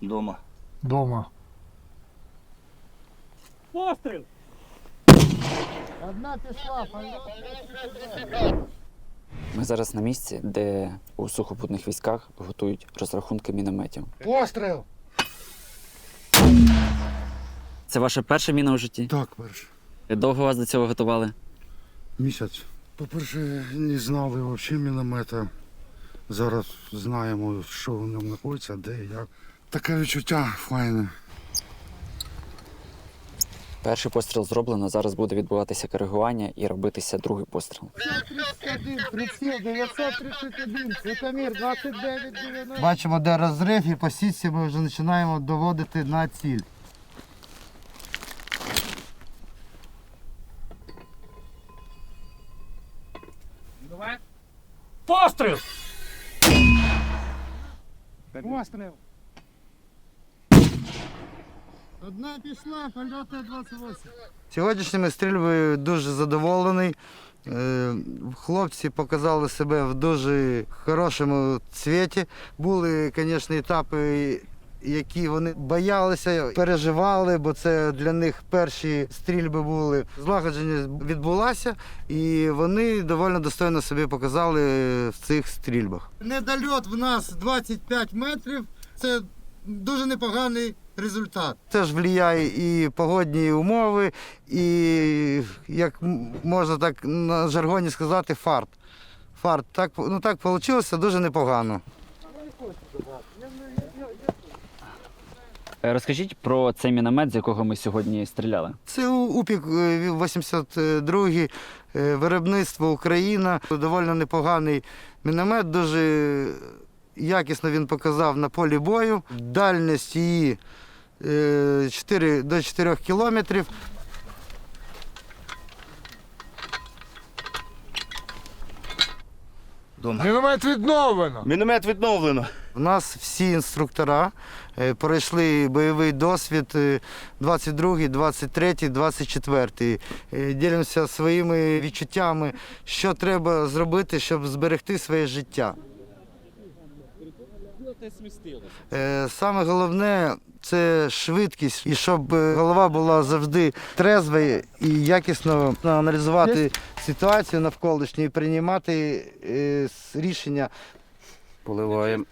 Дома. Дома. Постріл! Одна пішла, Ми зараз на місці, де у сухопутних військах готують розрахунки мінометів. Постріл! Це ваша перша міна у житті? Так, перше. Довго вас до цього готували? Місяць. По-перше, не знали взагалі міномета. Зараз знаємо, що в ньому знаходиться, де і як. Таке відчуття файне. Перший постріл зроблено. Зараз буде відбуватися коригування і робитися другий постріл. 31, приціл 931, Світомір 29, 90. Бачимо, де розрив, і по сітці ми вже починаємо доводити на ціль. Постріл! Постріл! Одна пішла, польота 28. Сьогоднішніми стрільбою дуже задоволений. Е, Хлопці показали себе в дуже хорошому цвіті. Були, звісно, етапи, які вони боялися, переживали, бо це для них перші стрільби були. Злагодження відбулося, і вони доволі достойно собі показали в цих стрільбах. Недольот в нас 25 метрів. Це дуже непоганий результат. Це ж впливає і погодні умови, і, як можна так на жаргоні сказати, фарт. Фарт. Так, ну так вийшло дуже непогано. Е, Розкажіть про цей міномет, з якого ми сьогодні стріляли. Це УПІК е, 82 е, виробництво Україна. Доволі непоганий міномет, дуже якісно він показав на полі бою. Дальність її 4, до 4 кілометрів. Дома. Міномет відновлено. Міномет відновлено. У нас всі інструктора е, пройшли бойовий досвід е, 22, 23, 24. Е, Ділимося своїми відчуттями, що треба зробити, щоб зберегти своє життя. Е, Саме головне це швидкість, і щоб е, голова була завжди трезва і якісно аналізувати ситуацію навколишню і приймати е, рішення. Поливаємо.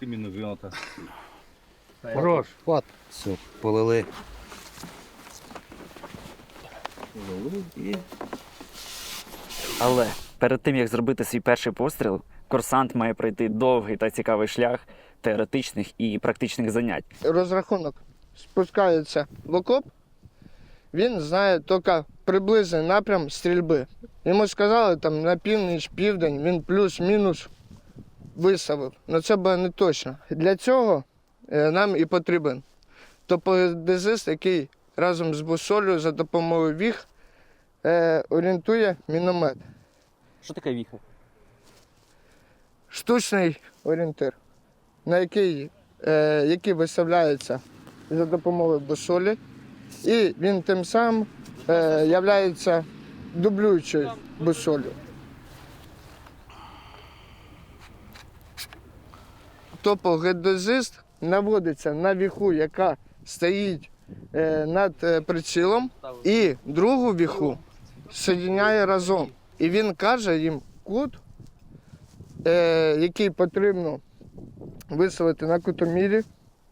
Хорош. Все, полили. Але перед тим як зробити свій перший постріл, курсант має пройти довгий та цікавий шлях теоретичних і практичних занять. розрахунок спускається в окоп, він знає тільки приблизний напрям стрільби. Йому сказали там на північ, південь, він плюс-мінус виставив. Але це було не точно. Для цього е, нам і потрібен топодезист, який разом з бусолю за допомогою віг е, орієнтує міномет. Що таке віха? Штучний орієнтир, на який, е, який виставляється за допомогою бусолі, і він тим самим е, являється дублюючою бусолю. Топогеодезист наводиться на віху, яка стоїть е, над е, прицілом, і другу віху соєдиняє разом. І він каже їм кут, який потрібно виставити на кутомірі,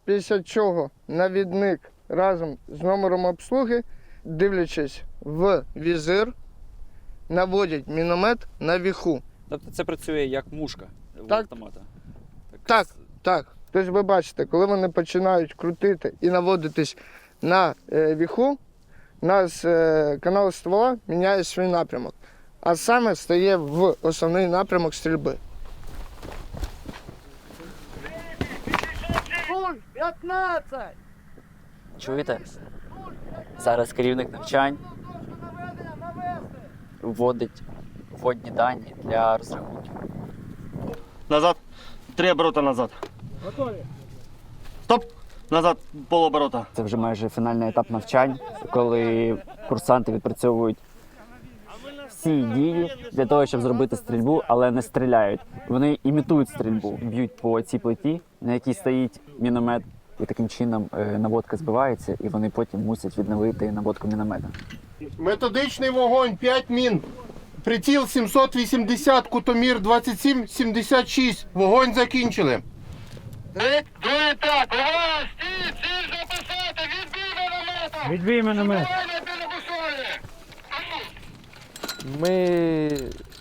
після чого навідник разом з номером обслуги, дивлячись в візир, наводять міномет на віху. Тобто це працює як мушка Так. автомата. Так, так. Тобто ви бачите, коли вони починають крутити і наводитись на е, віху, у нас е, канал ствола міняє свій напрямок, а саме стає в основний напрямок стрільби. 15! Чуєте? Зараз керівник навчань вводить вводні дані для розрахунків. Назад. Три оборота назад. Готові. Стоп. Назад. Полоборота. Це вже майже фінальний етап навчань, коли курсанти відпрацьовують всі дії для того, щоб зробити стрільбу, але не стріляють. Вони імітують стрільбу, б'ють по цій плиті, на якій стоїть міномет, і таким чином е, наводка збивається, і вони потім мусять відновити наводку міномета. Методичний вогонь 5 мін. Приціл 780, кутомір 2776. Вогонь закінчили. Відбій міномета! Ми,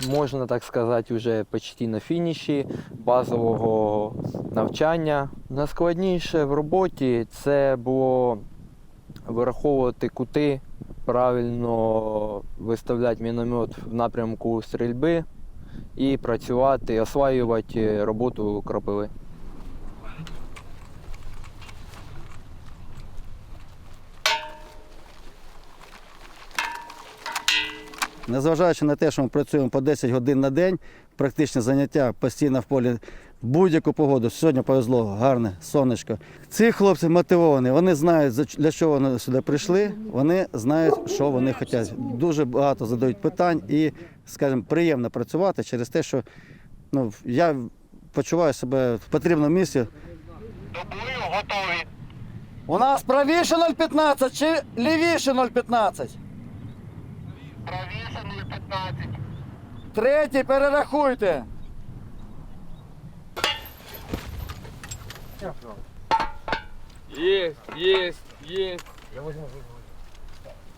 можна так сказати, вже почти на фініші базового навчання. Найскладніше в роботі це було вираховувати кути, правильно виставляти міномет в напрямку стрільби і працювати, осваювати роботу кропиви. Незважаючи на те, що ми працюємо по 10 годин на день, практичне заняття постійно в полі в будь-яку погоду. Сьогодні повезло, гарне сонечко. Ці хлопці мотивовані, вони знають, для чого вони сюди прийшли, вони знають, що вони хочуть. Дуже багато задають питань і, скажімо, приємно працювати через те, що ну, я почуваю себе в потрібному місці. готові. У нас правіше 0,15 чи лівіше 0,15? Правіше 015. Третій перерахуйте. Є, є, є.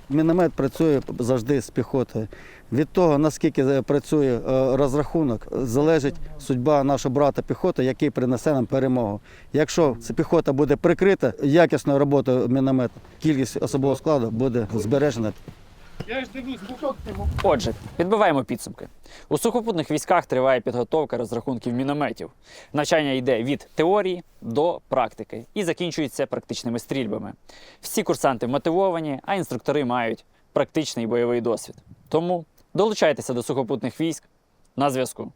Міномет працює завжди з піхотою. Від того, наскільки е, працює е, розрахунок, залежить судьба нашого брата піхоти, який принесе нам перемогу. Якщо ця піхота буде прикрита якісною роботою міномета, кількість особового складу буде збережена. Отже, підбиваємо підсумки. У сухопутних військах триває підготовка розрахунків мінометів. Навчання йде від теорії до практики і закінчується практичними стрільбами. Всі курсанти мотивовані, а інструктори мають практичний бойовий досвід. Тому долучайтеся до сухопутних військ на зв'язку.